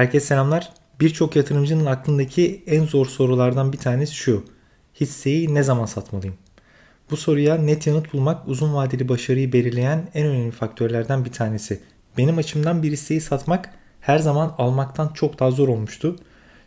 Herkese selamlar. Birçok yatırımcının aklındaki en zor sorulardan bir tanesi şu. Hisseyi ne zaman satmalıyım? Bu soruya net yanıt bulmak uzun vadeli başarıyı belirleyen en önemli faktörlerden bir tanesi. Benim açımdan bir hisseyi satmak her zaman almaktan çok daha zor olmuştu.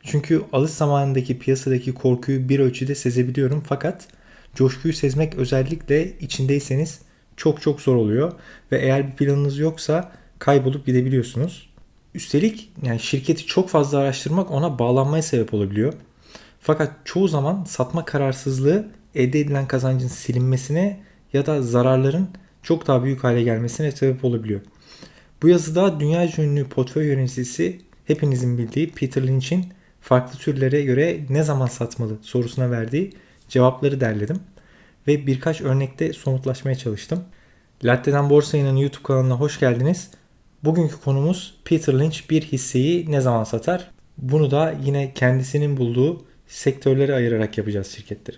Çünkü alış zamanındaki piyasadaki korkuyu bir ölçüde sezebiliyorum fakat coşkuyu sezmek özellikle içindeyseniz çok çok zor oluyor ve eğer bir planınız yoksa kaybolup gidebiliyorsunuz. Üstelik yani şirketi çok fazla araştırmak ona bağlanmaya sebep olabiliyor. Fakat çoğu zaman satma kararsızlığı elde edilen kazancın silinmesine ya da zararların çok daha büyük hale gelmesine sebep olabiliyor. Bu yazıda dünya ünlü portföy yöneticisi hepinizin bildiği Peter Lynch'in farklı türlere göre ne zaman satmalı sorusuna verdiği cevapları derledim ve birkaç örnekte somutlaşmaya çalıştım. Latte'den Borsa'nın YouTube kanalına hoş geldiniz. Bugünkü konumuz Peter Lynch bir hisseyi ne zaman satar? Bunu da yine kendisinin bulduğu sektörlere ayırarak yapacağız şirketleri.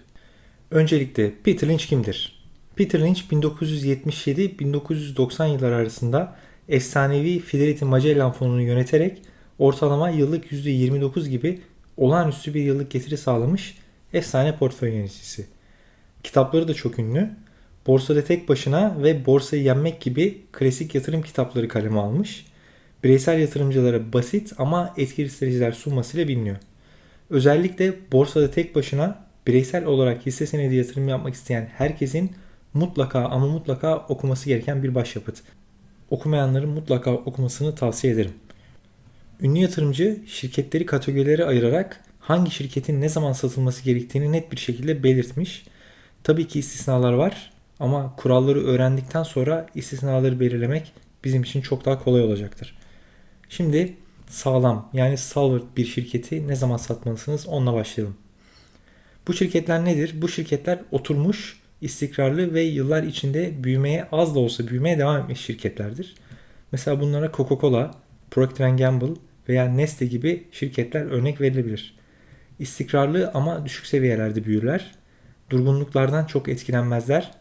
Öncelikle Peter Lynch kimdir? Peter Lynch 1977-1990 yılları arasında efsanevi Fidelity Magellan fonunu yöneterek ortalama yıllık %29 gibi olağanüstü bir yıllık getiri sağlamış efsane portföy yöneticisi. Kitapları da çok ünlü. Borsada tek başına ve borsayı yenmek gibi klasik yatırım kitapları kaleme almış. Bireysel yatırımcılara basit ama etkili stratejiler sunmasıyla biliniyor. Özellikle borsada tek başına bireysel olarak hisse senedi yatırım yapmak isteyen herkesin mutlaka ama mutlaka okuması gereken bir başyapıt. Okumayanların mutlaka okumasını tavsiye ederim. Ünlü yatırımcı şirketleri kategorilere ayırarak hangi şirketin ne zaman satılması gerektiğini net bir şekilde belirtmiş. Tabii ki istisnalar var ama kuralları öğrendikten sonra istisnaları belirlemek bizim için çok daha kolay olacaktır. Şimdi sağlam yani stalwart bir şirketi ne zaman satmalısınız onunla başlayalım. Bu şirketler nedir? Bu şirketler oturmuş, istikrarlı ve yıllar içinde büyümeye az da olsa büyümeye devam etmiş şirketlerdir. Mesela bunlara Coca-Cola, Procter Gamble veya Nestle gibi şirketler örnek verilebilir. İstikrarlı ama düşük seviyelerde büyürler. Durgunluklardan çok etkilenmezler.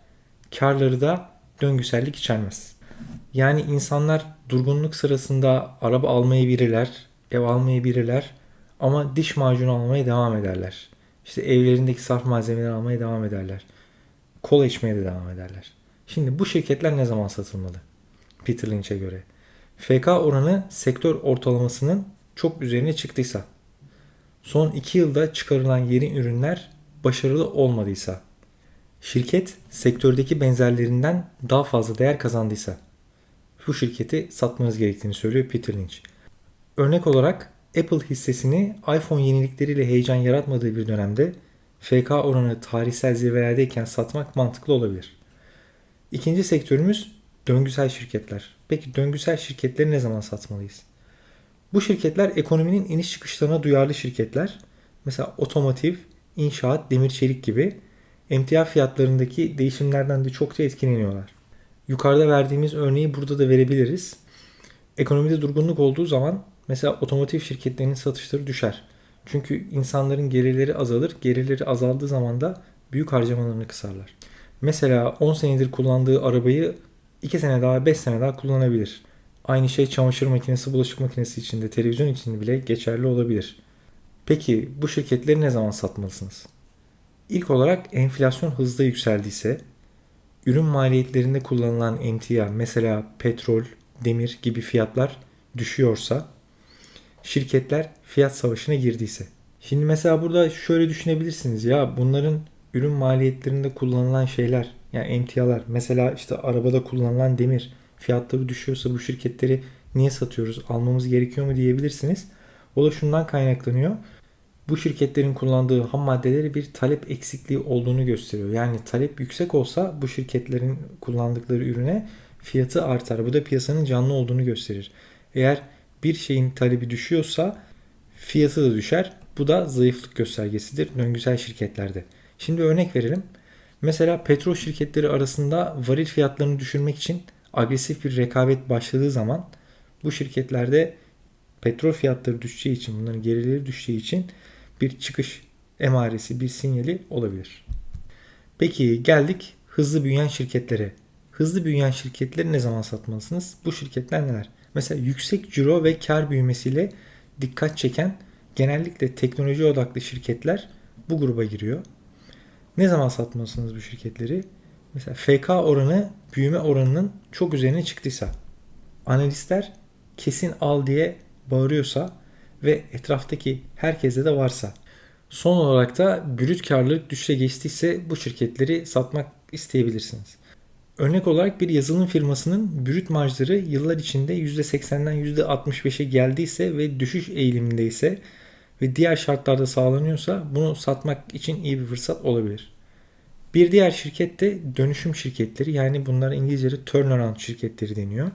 Karları da döngüsellik içermez. Yani insanlar durgunluk sırasında araba almayı bilirler, ev almayı bilirler ama diş macunu almaya devam ederler. İşte evlerindeki sarf malzemeleri almaya devam ederler. Kola içmeye de devam ederler. Şimdi bu şirketler ne zaman satılmalı? Peter Lynch'e göre. FK oranı sektör ortalamasının çok üzerine çıktıysa, son 2 yılda çıkarılan yeni ürünler başarılı olmadıysa, şirket sektördeki benzerlerinden daha fazla değer kazandıysa, bu şirketi satmanız gerektiğini söylüyor Peter Lynch. Örnek olarak Apple hissesini iPhone yenilikleriyle heyecan yaratmadığı bir dönemde FK oranı tarihsel zirvelerdeyken satmak mantıklı olabilir. İkinci sektörümüz döngüsel şirketler. Peki döngüsel şirketleri ne zaman satmalıyız? Bu şirketler ekonominin iniş çıkışlarına duyarlı şirketler. Mesela otomotiv, inşaat, demir çelik gibi emtia fiyatlarındaki değişimlerden de çokça etkileniyorlar. Yukarıda verdiğimiz örneği burada da verebiliriz. Ekonomide durgunluk olduğu zaman mesela otomotiv şirketlerinin satışları düşer. Çünkü insanların gelirleri azalır. Gelirleri azaldığı zaman da büyük harcamalarını kısarlar. Mesela 10 senedir kullandığı arabayı 2 sene daha 5 sene daha kullanabilir. Aynı şey çamaşır makinesi, bulaşık makinesi içinde, televizyon için bile geçerli olabilir. Peki bu şirketleri ne zaman satmalısınız? İlk olarak enflasyon hızla yükseldiyse, ürün maliyetlerinde kullanılan emtia mesela petrol, demir gibi fiyatlar düşüyorsa, şirketler fiyat savaşına girdiyse. Şimdi mesela burada şöyle düşünebilirsiniz ya bunların ürün maliyetlerinde kullanılan şeyler yani emtialar mesela işte arabada kullanılan demir fiyatları düşüyorsa bu şirketleri niye satıyoruz almamız gerekiyor mu diyebilirsiniz. O da şundan kaynaklanıyor. Bu şirketlerin kullandığı ham maddeleri bir talep eksikliği olduğunu gösteriyor. Yani talep yüksek olsa bu şirketlerin kullandıkları ürüne fiyatı artar. Bu da piyasanın canlı olduğunu gösterir. Eğer bir şeyin talebi düşüyorsa fiyatı da düşer. Bu da zayıflık göstergesidir döngüsel şirketlerde. Şimdi örnek verelim. Mesela petrol şirketleri arasında varil fiyatlarını düşürmek için agresif bir rekabet başladığı zaman bu şirketlerde petrol fiyatları düşeceği için bunların gerileri düşeceği için bir çıkış emaresi, bir sinyali olabilir. Peki geldik hızlı büyüyen şirketlere. Hızlı büyüyen şirketleri ne zaman satmalısınız? Bu şirketler neler? Mesela yüksek ciro ve kar büyümesiyle dikkat çeken genellikle teknoloji odaklı şirketler bu gruba giriyor. Ne zaman satmalısınız bu şirketleri? Mesela FK oranı büyüme oranının çok üzerine çıktıysa, analistler kesin al diye bağırıyorsa ve etraftaki herkeste de varsa, son olarak da brüt karlılık düşüşe geçtiyse bu şirketleri satmak isteyebilirsiniz. Örnek olarak bir yazılım firmasının brüt marjları yıllar içinde %80'den %65'e geldiyse ve düşüş eğilimindeyse ve diğer şartlarda sağlanıyorsa bunu satmak için iyi bir fırsat olabilir. Bir diğer şirket de dönüşüm şirketleri yani bunlara İngilizce'de turnaround şirketleri deniyor.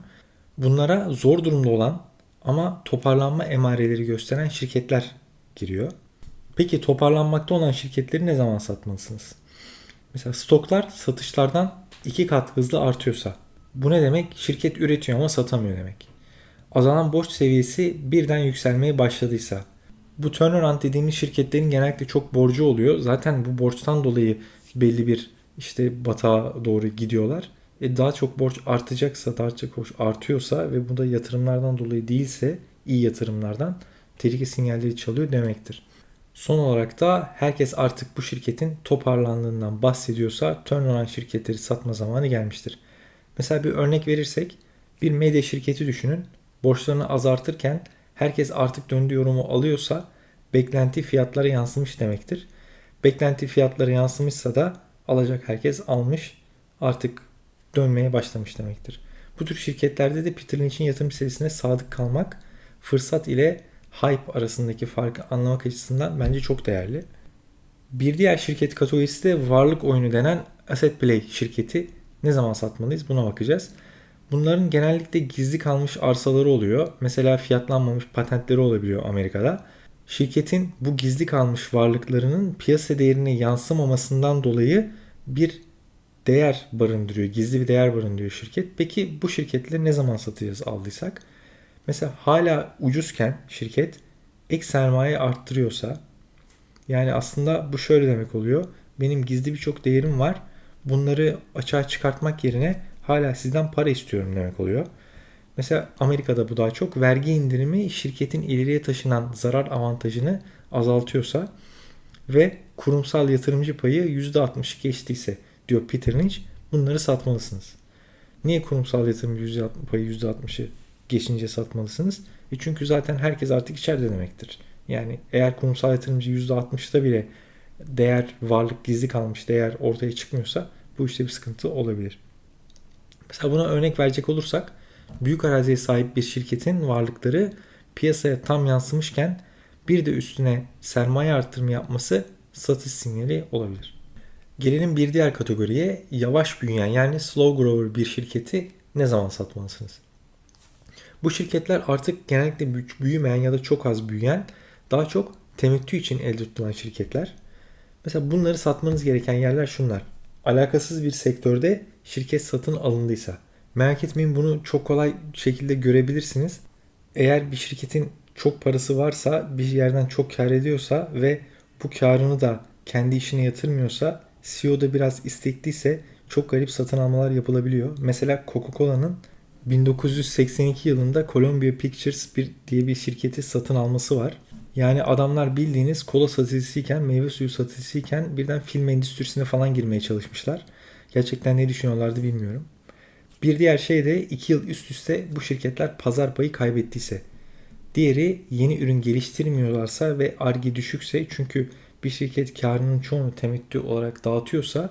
Bunlara zor durumda olan ama toparlanma emareleri gösteren şirketler giriyor. Peki toparlanmakta olan şirketleri ne zaman satmalısınız? Mesela stoklar satışlardan iki kat hızlı artıyorsa bu ne demek? Şirket üretiyor ama satamıyor demek. Azalan borç seviyesi birden yükselmeye başladıysa bu turnaround dediğimiz şirketlerin genellikle çok borcu oluyor. Zaten bu borçtan dolayı belli bir işte batağa doğru gidiyorlar. E daha çok borç artacaksa, daha çok borç artıyorsa ve bu da yatırımlardan dolayı değilse iyi yatırımlardan tehlike sinyalleri çalıyor demektir. Son olarak da herkes artık bu şirketin toparlandığından bahsediyorsa turnaround şirketleri satma zamanı gelmiştir. Mesela bir örnek verirsek bir medya şirketi düşünün. Borçlarını azaltırken herkes artık döndü yorumu alıyorsa beklenti fiyatlara yansımış demektir. Beklenti fiyatlara yansımışsa da alacak herkes almış artık dönmeye başlamış demektir. Bu tür şirketlerde de Peter Lynch'in yatırım serisine sadık kalmak fırsat ile hype arasındaki farkı anlamak açısından bence çok değerli. Bir diğer şirket kategorisi de varlık oyunu denen Asset Play şirketi. Ne zaman satmalıyız buna bakacağız. Bunların genellikle gizli kalmış arsaları oluyor. Mesela fiyatlanmamış patentleri olabiliyor Amerika'da. Şirketin bu gizli kalmış varlıklarının piyasa değerine yansımamasından dolayı bir değer barındırıyor. Gizli bir değer barındırıyor şirket. Peki bu şirketleri ne zaman satacağız aldıysak? Mesela hala ucuzken şirket ek sermaye arttırıyorsa yani aslında bu şöyle demek oluyor. Benim gizli birçok değerim var. Bunları açığa çıkartmak yerine hala sizden para istiyorum demek oluyor. Mesela Amerika'da bu daha çok vergi indirimi şirketin ileriye taşınan zarar avantajını azaltıyorsa ve kurumsal yatırımcı payı %60'ı geçtiyse diyor Peter Lynch bunları satmalısınız. Niye kurumsal yatırımcı payı %60'ı geçince satmalısınız? E çünkü zaten herkes artık içeride demektir. Yani eğer kurumsal yatırımcı %60'da bile değer, varlık gizli kalmış değer ortaya çıkmıyorsa bu işte bir sıkıntı olabilir. Mesela buna örnek verecek olursak büyük araziye sahip bir şirketin varlıkları piyasaya tam yansımışken bir de üstüne sermaye artırımı yapması satış sinyali olabilir. Gelelim bir diğer kategoriye yavaş büyüyen yani slow grower bir şirketi ne zaman satmalısınız? Bu şirketler artık genellikle büyümeyen ya da çok az büyüyen daha çok temettü için elde tutulan şirketler. Mesela bunları satmanız gereken yerler şunlar. Alakasız bir sektörde şirket satın alındıysa. Merak etmeyin bunu çok kolay şekilde görebilirsiniz. Eğer bir şirketin çok parası varsa bir yerden çok kar ediyorsa ve bu karını da kendi işine yatırmıyorsa CEO'da biraz istekliyse çok garip satın almalar yapılabiliyor. Mesela Coca-Cola'nın 1982 yılında Columbia Pictures bir, diye bir şirketi satın alması var. Yani adamlar bildiğiniz kola satıcısıyken, meyve suyu satıcısıyken birden film endüstrisine falan girmeye çalışmışlar. Gerçekten ne düşünüyorlardı bilmiyorum. Bir diğer şey de 2 yıl üst üste bu şirketler pazar payı kaybettiyse. Diğeri yeni ürün geliştirmiyorlarsa ve argi düşükse çünkü bir şirket karının çoğunu temettü olarak dağıtıyorsa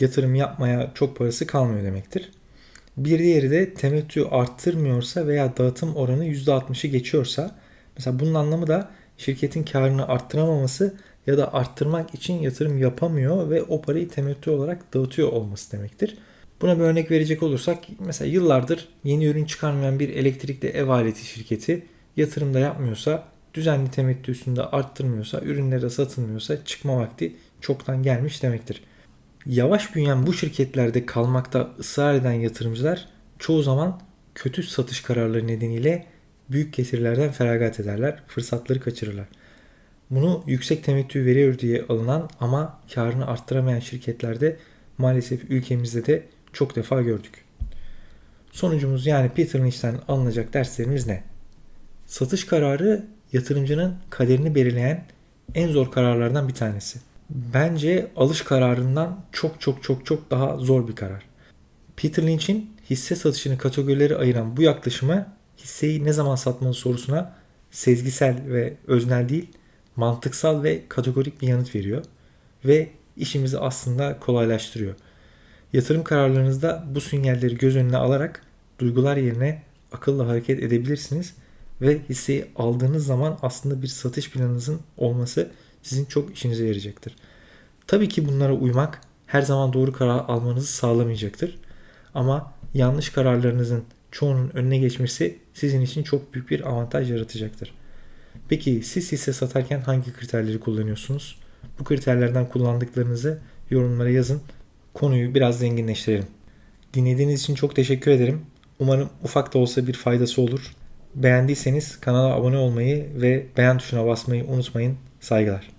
yatırım yapmaya çok parası kalmıyor demektir. Bir diğeri de temettü arttırmıyorsa veya dağıtım oranı %60'ı geçiyorsa mesela bunun anlamı da şirketin karını arttıramaması ya da arttırmak için yatırım yapamıyor ve o parayı temettü olarak dağıtıyor olması demektir. Buna bir örnek verecek olursak mesela yıllardır yeni ürün çıkarmayan bir elektrikli ev aleti şirketi yatırımda yapmıyorsa düzenli temettü üstünde arttırmıyorsa ürünlere satılmıyorsa çıkma vakti çoktan gelmiş demektir. Yavaş büyüyen bu şirketlerde kalmakta ısrar eden yatırımcılar çoğu zaman kötü satış kararları nedeniyle büyük getirilerden feragat ederler, fırsatları kaçırırlar. Bunu yüksek temettü veriyor diye alınan ama karını arttıramayan şirketlerde maalesef ülkemizde de çok defa gördük. Sonucumuz yani Peter Lynch'ten alınacak derslerimiz ne? Satış kararı yatırımcının kaderini belirleyen en zor kararlardan bir tanesi. Bence alış kararından çok çok çok çok daha zor bir karar. Peter Lynch'in hisse satışını kategorileri ayıran bu yaklaşımı hisseyi ne zaman satmalı sorusuna sezgisel ve öznel değil, mantıksal ve kategorik bir yanıt veriyor ve işimizi aslında kolaylaştırıyor. Yatırım kararlarınızda bu sinyalleri göz önüne alarak duygular yerine akılla hareket edebilirsiniz ve hisseyi aldığınız zaman aslında bir satış planınızın olması sizin çok işinize yarayacaktır. Tabii ki bunlara uymak her zaman doğru karar almanızı sağlamayacaktır. Ama yanlış kararlarınızın çoğunun önüne geçmesi sizin için çok büyük bir avantaj yaratacaktır. Peki siz hisse satarken hangi kriterleri kullanıyorsunuz? Bu kriterlerden kullandıklarınızı yorumlara yazın. Konuyu biraz zenginleştirelim. Dinlediğiniz için çok teşekkür ederim. Umarım ufak da olsa bir faydası olur. Beğendiyseniz kanala abone olmayı ve beğen tuşuna basmayı unutmayın. Saygılar.